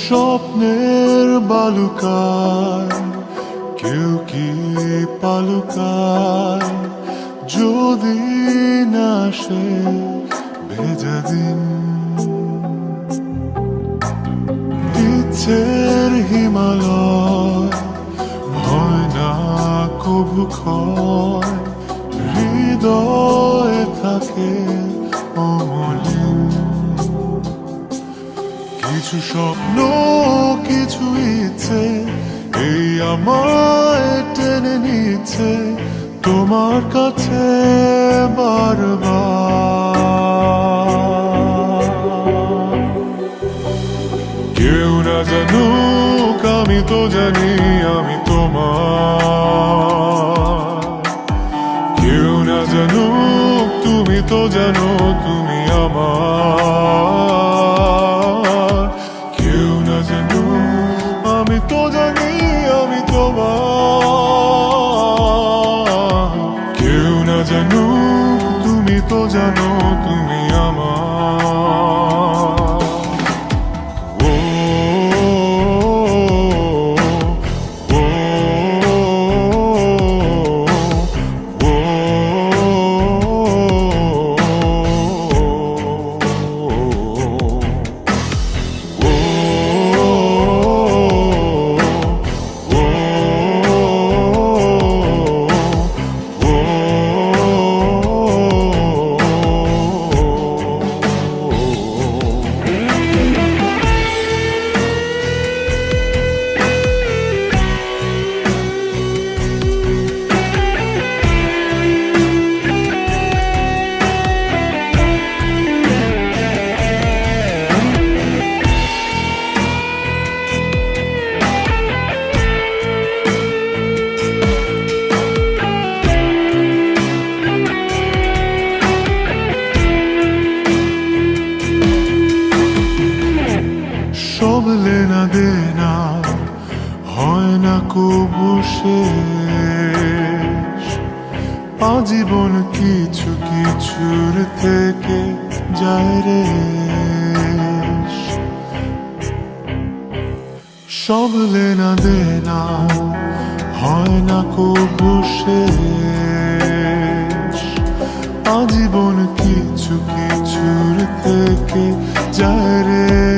স্বপ্নের বালুকায় কেউ কি পালুকায় যদি না সে ক্ষয় হৃদয় থাকে অমলিন। কিছু স্বপ্ন কিছু ইচ্ছে এই আমায় টেনে নিচ্ছে তোমার কাছে। জানুক, তুমি তো জানো তুমি আমার। কেউ না জানুক, আমি তো জানি, আমি তোমার। কেউ না জানুক লেনা দেনা হয় না কবু আজীবন কিছু কিছুর থেকে যায় রে। সব লেনা দেনা হয় না কবু আজীবন কিছু কিছুর থেকে যায় রে।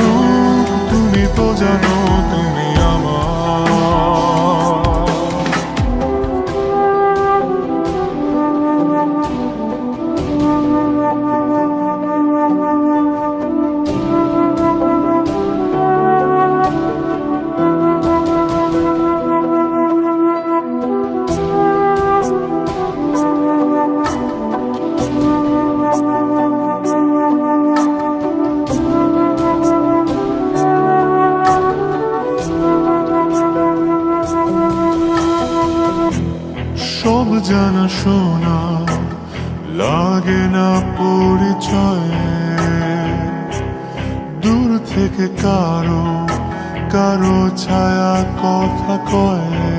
তুমি তো শোনা লাগে না পরিচয়ে। দূর থেকে কারও কারও ছায়া কথা কয়ে।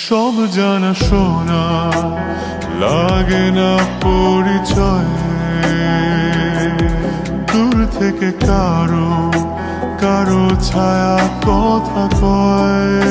সব জানা শোনা লাগে না পরিচয়ে। দূর থেকে কারও কারও ছায়া কথা কয়।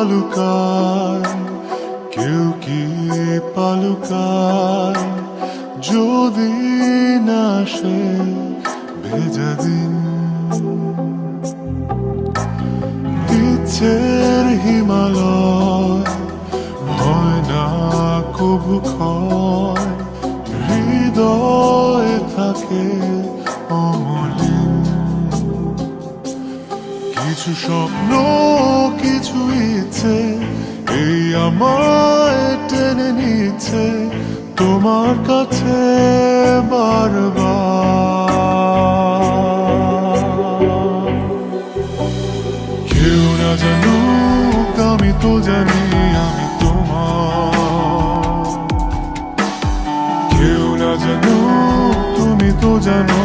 বালুকায় কেউ কি পালুকায় যদি না সে ভেজা দিন। ইচ্ছের হিমালয় হয় না কবু ক্ষয়, হৃদয় থাকে কিছু স্বপ্ন, কিছু ইচ্ছে, এই আমায় টেনে নিচ্ছে তোমার কাছে বারবার। কেউ না জানুক, আমি তো জানি আমি তোমার। কেউ না জানুক, তুমি তো জানো